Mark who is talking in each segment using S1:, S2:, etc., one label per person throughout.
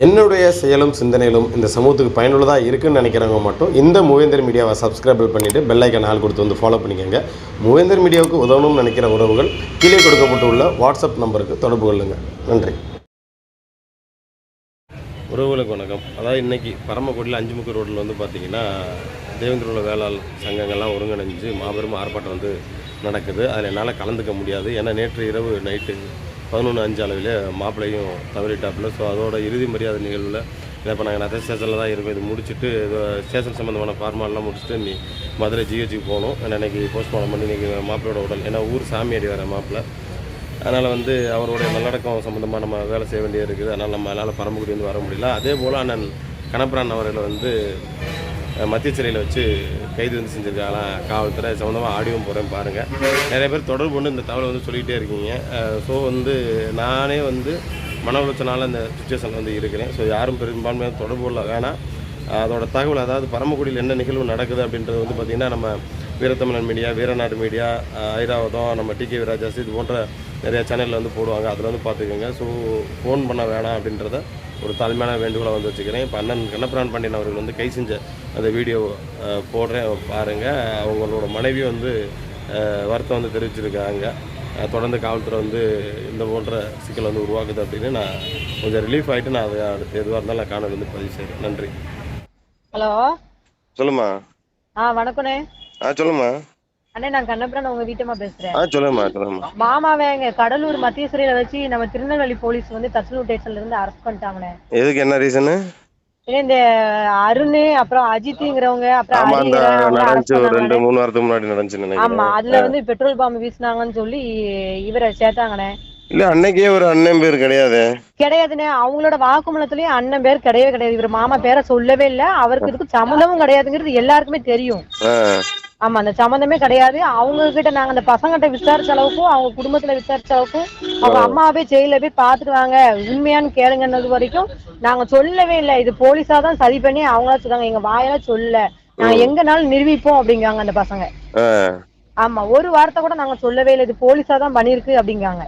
S1: என்னுடைய செயலும் சிந்தனைகளும் இந்த சமூகத்துக்கு பயனுள்ளதாக இருக்குன்னு நினைக்கிறவங்க மட்டும் இந்த மூவேந்தர் மீடியாவை சப்ஸ்கிரைப் பண்ணிவிட்டு பெல் ஐக்கான் ஆள் கொடுத்து வந்து ஃபாலோ பண்ணிக்கோங்க. மூவேந்தர் மீடியாவுக்கு உதவணும்னு நினைக்கிற உறவுகள் கீழே கொடுக்கப்பட்டுள்ள வாட்ஸ்அப் நம்பருக்கு தொடர்பு கொள்ளுங்கள் நன்றி. உறவுகளுக்கு வணக்கம். அதாவது இன்னைக்கு பரமக்குடியில் அஞ்சுமுக்கு ரோட்டில் வந்து பார்த்தீங்கன்னா தேவேந்திரோட வேளாள் சங்கங்கள்லாம் ஒருங்கிணைஞ்சு மாபெரும் ஆர்ப்பாட்டம் வந்து நடக்குது. அதில் என்னால் கலந்துக்க முடியாது. ஏன்னா நேற்று இரவு நைட்டு பதினொன்று அஞ்சு அளவில் மாப்பிள்ளையும் தவறிட்டாப்பில். ஸோ அதோட இறுதி மரியாதை நிகழ்வில் இல்லை இப்போ நாங்கள் நிறைய ஸ்டேஷனில் தான் இருக்கோம். இது முடிச்சுட்டு இது ஸ்டேஷன் சம்மந்தமான ஃபார்மாலாம் முடிச்சுட்டு நீ மதுரை ஜிஹெச்சுக்கு போகணும். ஏன்னா இன்னைக்கு போஸ்ட்மார்ட்டம் பண்ணி இன்றைக்கி மாப்பிள்ளையோட உடல். ஏன்னா ஊர் சாமி அடி வர மாப்பிள்ளை. அதனால் வந்து அவருடைய நல்லடக்கம் சம்மந்தமாக நம்ம வேலை செய்ய வேண்டியது இருக்குது. அதனால் நம்ம அதனால் பரம்புக்குடி வந்து வர முடியல. அதே போல் அண்ணன் கணப்பரான் அவர்களை வந்து மத்திய சிறையில் வச்சு கைது வந்து செஞ்சுருக்காங்களாம் காவல்துறை சம்மந்தமாக ஆடியோவும் போகிறேன் பாருங்கள் நிறைய பேர் தொடர்பு கொண்டு இந்த தகவலை வந்து சொல்லிகிட்டே இருக்கீங்க. ஸோ வந்து நானே வந்து மன உளைச்சனால் இந்த சுச்சுவேஷனில் வந்து இருக்கிறேன். ஸோ யாரும் பெரும்பான்மையாக தொடர்பு கொள்ள வேணாம். அதோட தகவல் அதாவது பரமக்குடியில் என்ன நிகழ்வு நடக்குது அப்படின்றது வந்து பார்த்திங்கன்னா நம்ம வீரத்தமிழன் மீடியா வீரநாடு மீடியா ஐராவதம் நம்ம டிகே விராஜாசி இது போன்ற நிறைய சேனலில் வந்து போடுவாங்க. அதில் வந்து பார்த்துக்கோங்க. ஸோ ஃபோன் பண்ண வேணாம் அப்படின்றத ஒரு தாழ்மையான வேண்டுகோளை வந்து வச்சுக்கிறேன். இப்போ அண்ணன் கண்ணபிரான் பாண்டியன் அவர்கள் வந்து கை செஞ்ச அந்த வீடியோ போடுறேன் பாருங்கள் அவங்களோட மனைவி வந்து வருத்தம் வந்து தெரிவிச்சிருக்காங்க. தொடர்ந்து காவல்துறை வந்து இந்த போன்ற சிக்கல் வந்து உருவாக்குது அப்படின்னு நான் கொஞ்சம் ரிலீஃப் ஆகிட்டு நான் அதை அடுத்து எதுவாக இருந்தாலும் நான் காணொலி வந்து பதிவு செய்கிறேன் நன்றி.
S2: ஹலோ.
S1: சொல்லுமா
S2: ஆ வணக்கண்ணே.
S1: ஆ சொல்லுமா
S2: அண்ணே நான் கண்ணபுரன் உங்க வீட்டம்மா பேசுறேன்.
S1: ஆ
S2: மாமாவை எங்க கடலூர் மத்திய சிறையில வச்சு நம்ம திருநெல்வேலி போலீஸ் வந்து தச்சலூர் ஸ்டேஷன்ல இருந்து அரெஸ்ட் பண்ணிட்டாங்கண்ணே.
S1: எதுக்கு என்ன ரீசனு
S2: ஏன்னா இந்த அருண் அப்புறம் அஜித்ங்கிறவங்க அப்புறம்
S1: நடந்துச்சு
S2: arrest
S1: ஒரு ரெண்டு
S2: பண்ணாங்கண்ணே.
S1: மூணு வாரத்துக்கு முன்னாடி நடந்துச்சுன்னு
S2: ஆமா அதுல வந்து பெட்ரோல் பாம்பு வீசினாங்கன்னு சொல்லி இவரை சேர்த்தாங்கண்ணே.
S1: இல்ல அன்னைக்கே ஒரு அண்ணன் பேர் கிடையாது.
S2: கிடையாதுண்ணே அவங்களோட வாக்குமூலத்திலயும் அண்ணன் பேர் கிடையவே கிடையாது. இவர் மாமா பேரை சொல்லவே இல்ல அவருக்கு இதுக்கு சம்மந்தமும் கிடையாதுங்கிறது எல்லாருக்குமே தெரியும். ஆமா அந்த சம்மந்தமே கிடையாது. அவங்க கிட்ட நாங்க அந்த பசங்கிட்ட விசாரிச்ச அளவுக்கும் அவங்க குடும்பத்துல விசாரிச்ச அளவுக்கும் அவங்க அம்மாவே ஜெயில போய் பாத்துட்டு வாங்க. உண்மையான்னு கேளுங்கன்னது வரைக்கும் நாங்க சொல்லவே இல்லை. இது போலீஸா தான் சரி பண்ணி அவங்களா சொல்றாங்க எங்க வாயால சொல்லல நாங்க எங்கனாலும் நிரூபிப்போம் அப்படிங்காங்க அந்த பசங்க. ஆமா ஒரு வார்த்தை கூட நாங்க சொல்லவே இல்லை. இது போலீஸா தான் பண்ணிருக்கு அப்படிங்காங்க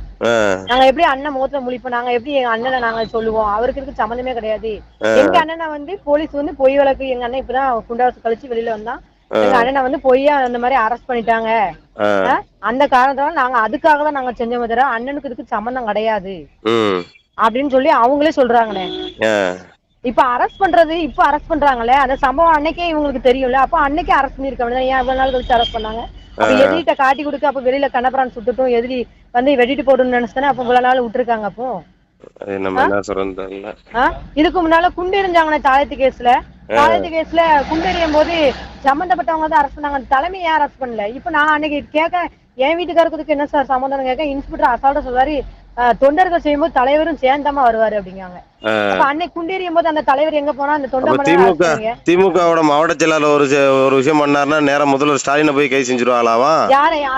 S2: நாங்க எப்படி அண்ணன் முகத்துல முழிப்போம்? நாங்க எப்படி எங்க அண்ணனை நாங்க சொல்லுவோம்? அவருக்கு இதுக்கு சம்மந்தமே கிடையாது. எங்க அண்ணனை வந்து போலீஸ் வந்து பொய் வழக்கு எங்க அண்ணன் இப்பதான் குண்டாசு கழிச்சு வெளியில வந்தான். எங்க அண்ணனை வந்து பொய்யா அந்த மாதிரி அரெஸ்ட் பண்ணிட்டாங்க? அந்த காரணத்தால நாங்க அதுக்காக தான் நாங்க செஞ்சோமே தவிர அண்ணனுக்கு இதுக்கு சம்மந்தம் கிடையாது. அப்படின்னு சொல்லி அவங்களே சொல்றாங்கண்ணே. இப்ப அரெஸ்ட் பண்றது இப்ப அரெஸ்ட் பண்றாங்களே அந்த சம்பவம் அன்னைக்கே இவங்களுக்கு தெரியும்ல அப்ப அன்னைக்கே அரெஸ்ட் பண்ணிருக்க வேண்டியது ஏன் இவ்வளவு நாள் கழிச்சு அரெஸ்ட் பண்ணாங்க? அப்ப எதிரிட்ட காட்டி கொடுக்க அப்ப வெளியில கண்ணபுரான் சுட்டுட்டும் எதிரி வந்து வெட்டிட்டு போடணும்னு நினைச்சுதானே அப்ப இவ்வளவு நாள் விட்டுருக்காங்க அப்போ? இதுக்கு முன்னால குண்டு எறிஞ்சாங்கண்ணே தாயத்து கேஸ்ல. தாயத்து கேஸ்ல குண்டு எறியும் போது சம்பந்தப்பட்டவங்க தான் அரெஸ்ட் பண்ணாங்க. தலைமை ஏன் அரெஸ்ட் பண்ணல? இப்ப நான் அன்னைக்கு கேட்க என் வீட்டுக்காரருக்கு என்ன சார் சம்பந்தம் கேட்க இன்ஸ்பெக்டர் அசால்ட்டா சொல்றாரு. தொண்டர்கள் செய்யும்போது தலைவரும் சேர்ந்தாம வருவாரு அப்படிங்காங்க
S1: ஆ.
S2: அப்ப அன்னைக்கு குண்டு எறியும் போது அந்த தலைவர் எங்க போனா அந்த
S1: அப்ப
S2: தொண்டை
S1: திமுக திமுகவோட மாவட்ட செயலாளர் ஒரு ஒரு விஷயம் பண்ணாருன்னா நேரா முதல்வர் ஸ்டாலினை போய் கை செஞ்சிருவாங்களாவா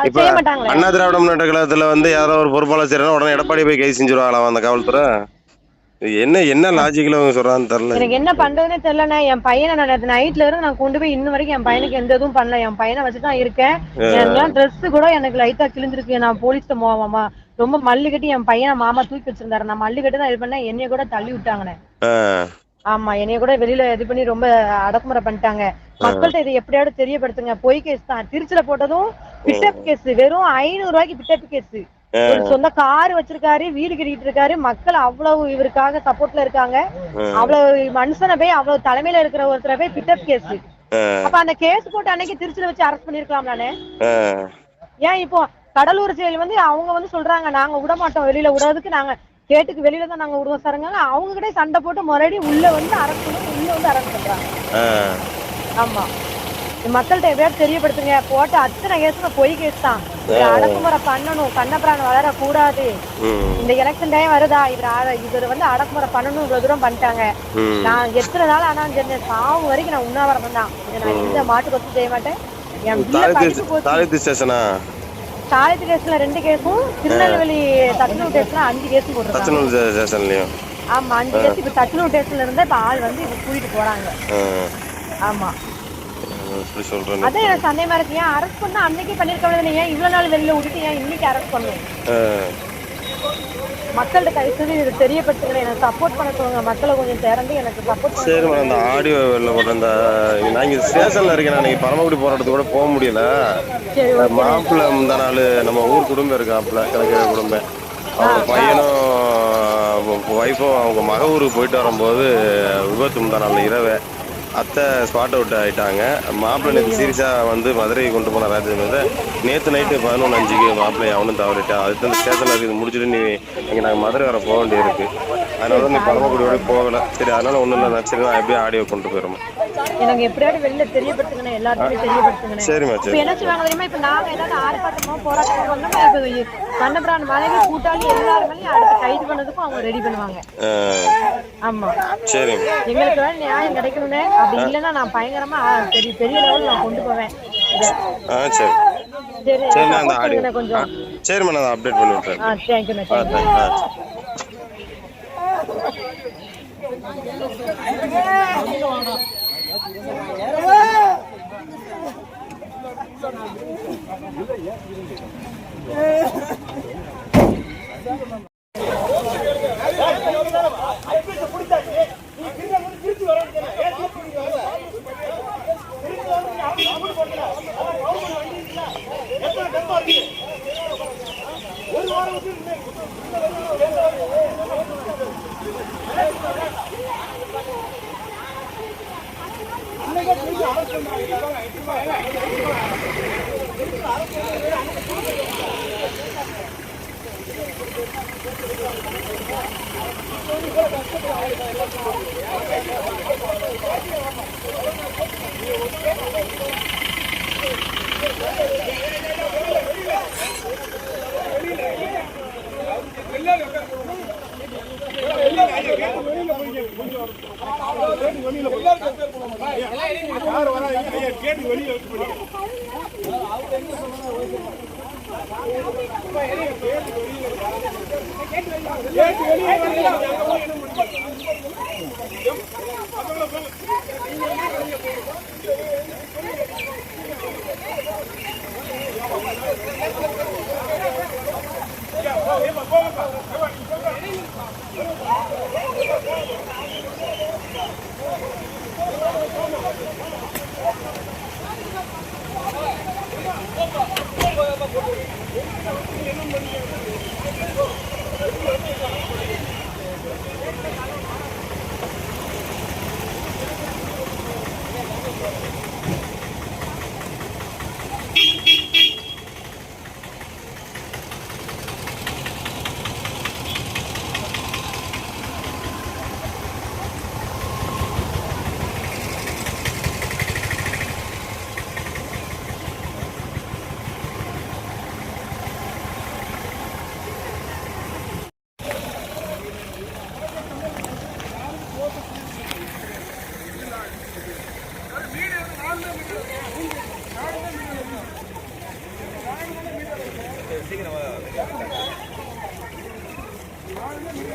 S1: இப்ப அண்ணா திராவிட முன்னேற்ற கழகத்துல வந்து யாரோ ஒரு பொறுப்பாளர் செய்யறா உடனே எடப்பாடி போய் கை செஞ்சிருவாங்களாவா அந்த காவல்துறை? என்ன என்ன லாஜிக்ல அவங்க சொல்றான்னு தெரியல.
S2: எனக்கு என்ன பண்றதுன்னே தெரியலண்ணே. என் பையனை நான் நைட்ல இருந்து நான் கொண்டு போய் இன்ன வரைக்கும் என் பையனுக்கு எந்த இதுவும் பண்ணல. என் பையனை வச்சுட்டு தான் இருக்கேன் ட்ரெஸ் கூட எனக்கு லைட்டா கிழிஞ்சிருக்கு. நான் போலீஸ்ல மாமா ரொம்ப மல்லு கட்டி என் பையனை மாமா தூக்கி வச்சிருந்தாரு. நான் மல்லு கட்டி தான் இது பண்ணேன். என்னைய கூட தள்ளி விட்டாங்கண்ணே. ஆமா என்னைய கூட வெளியில இது பண்ணி ரொம்ப அடக்குமுறை பண்ணிட்டாங்க. மக்கள்கிட்ட இதை எப்படியாவது தெரியப்படுத்துங்க. பொய் கேஸ் தான். திருச்சியில போட்டதும் பிட்டப் கேஸ் வெறும் ஐநூறு ரூபாய்க்கு பிட்டப் கேஸ் ஒரு சொந்த கார் வச்சிருக்காரு வீடு கட்டிட்டு இருக்காரு. மக்கள் அவ்வளவு இவருக்காக சப்போர்ட்ல இருக்காங்க. அவ்வளவு மனுஷனை போய் அவ்வளவு தலைமையில இருக்கிற ஒருத்தரை போய் பிட்டப் கேஸ் அப்ப அந்த கேஸ் போட்டு அன்னைக்கு திருச்சியில வச்சு அரெஸ்ட் பண்ணிருக்கலாம்லானே
S1: ஆ,
S2: ஏன் இப்போ கடலூர் செயல் வந்து அவங்க வந்து சொல்றாங்க நாங்க விட மாட்டோம் வெளியில விடுறதுக்கு நாங்க கேட்டுக்கு வெளியில தான் நாங்க விடுவோம் சாருங்க அவங்க கிட்ட சண்டை போட்டு மறுபடியும் உள்ள வந்து அரெஸ்ட் பண்ணி உள்ள வந்து அரெஸ்ட் பண்றாங்க. ஆமா. மக்கள்கிட்ட எப்படியாவது தெரியப்படுத்துங்க. போட்ட அத்தனை கேஸும் பொய் கேஸ் தான். அடக்குமுறை பண்ணணும் வளரக்கூடாது.
S1: ம்,
S2: இந்த எலெக்ஷன் டைம் வருதா? இவர் இவர் வந்து அடக்குமுறை பண்ணணும் இவ்வளவு தூரம் பண்ணிட்டாங்க. நான் எத்தனை நாள் சரி சாவு வரைக்கும் நான் உண்ணாவிரதம் தான். நான் எந்த மாட்டு கொத்து செய்ய மாட்டேன். என் பிள்ளை போச்சு. சாயத்து கேஸ்ல ரெண்டு கேஸும் திருநெல்வேலி தச்சனூர் டேஸ்ட்ல அஞ்சு கேஸ் போட்டிருக்காங்க.
S1: ஸ்டேஷன்லயும்
S2: ஆமா அஞ்சு கேஸ் இப்ப தச்சனூர் டேஸ்ட்ல இருந்தா இப்ப ஆள் வந்து இப்ப கூட்டிட்டு போறாங்க. ஆமா. அதான் எனக்கு சந்தேகமா இருக்கு. ஏன் அரெஸ்ட் பண்ணா அன்னைக்கே பண்ணிருக்க வேண்டியது ஏன் இவ்வளவு நாள் வெளியில விட்டுட்டு ஏன் இன்னைக்கு அரெஸ்ட் பண்ணணும்? மக்கள்கிட்ட கைசது இது தெரியப்படுத்துங்க. எனக்கு சப்போர்ட் பண்ண சொல்லுங்க. மக்களை கொஞ்சம் திறந்து எனக்கு சப்போர்ட் பண்ண
S1: சரி மேடம் அந்த ஆடியோ வெளில போட்டு நான் இங்கே ஸ்டேஷனில் இருக்கேன். நான் பரமக்குடி போராட்டத்துக்கு கூட போக முடியல. மாப்பிள்ளை நாள் நம்ம ஊர் குடும்பம் இருக்காப்புல கிழக்கு குடும்பம். அவங்க பையனும் ஒய்ஃபும் அவங்க மக ஊருக்கு போயிட்டு வரும்போது விபத்து முந்தா நாள் இரவே. அத்தை ஸ்பாட் அவுட் ஆயிட்டாங்க. மாப்பிள்ளை நேற்று சீரியஸாக வந்து மதுரைக்கு கொண்டு போன ராஜேந்திர நேற்று நைட்டு பதினொன்று அஞ்சுக்கு மாப்பிள்ளை அவனும் தவறிட்டான் அதுக்கு வந்து ஸ்டேஷனில் இருக்குது முடிச்சுட்டு நீ இங்கே நாங்கள் மதுரை வர போக வேண்டியிருக்கு. அதனால தான் நீ பரமக்குடியோட போகலை. சரி அதனால ஒன்றும் இல்லை சரி நான் எப்படியும் ஆடியோ கொண்டு போயிடுமா
S2: எனக்கு எப்படியாவது வெளியில தெரியப்படுத்துங்கண்ணே எல்லாருக்குமே தெரியப்படுத்துங்கண்ணே.
S1: சரிம்மா சரி
S2: என்ன சொல்லுவாங்க தெரியுமா? இப்ப நாங்க ஏதாவது ஆர்ப்பாட்டமோ போராட்டமோ பண்ணோம்னா இப்ப கண்ணபிரான் மனைவி கூட்டாளி எல்லாருமே அடுத்து கைது பண்ணதுக்கும் அவங்க ரெடி பண்ணுவாங்க.
S1: ஆ,
S2: ஆமா.
S1: சரிம்மா
S2: எங்களுக்கு வேற நியாயம் கிடைக்கணும்னே. அப்படி இல்லைன்னா நான் பயங்கரமா பெரிய பெரிய லெவலில் நான் கொண்டு போவேன்.
S1: ஆ சரி.
S2: சரி
S1: நான் அந்த ஆடியோ
S2: கொஞ்சம்.
S1: சரிம்மா நான் அப்டேட் பண்ணி விட்டுறேன்.
S2: ஆ தேங்க்யூண்ணே
S1: ஆ
S2: தேங்க்யூ வெளியில கேட்டு வெளியில
S1: தேங்க் ஆ சரி.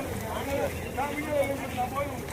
S3: யாரும்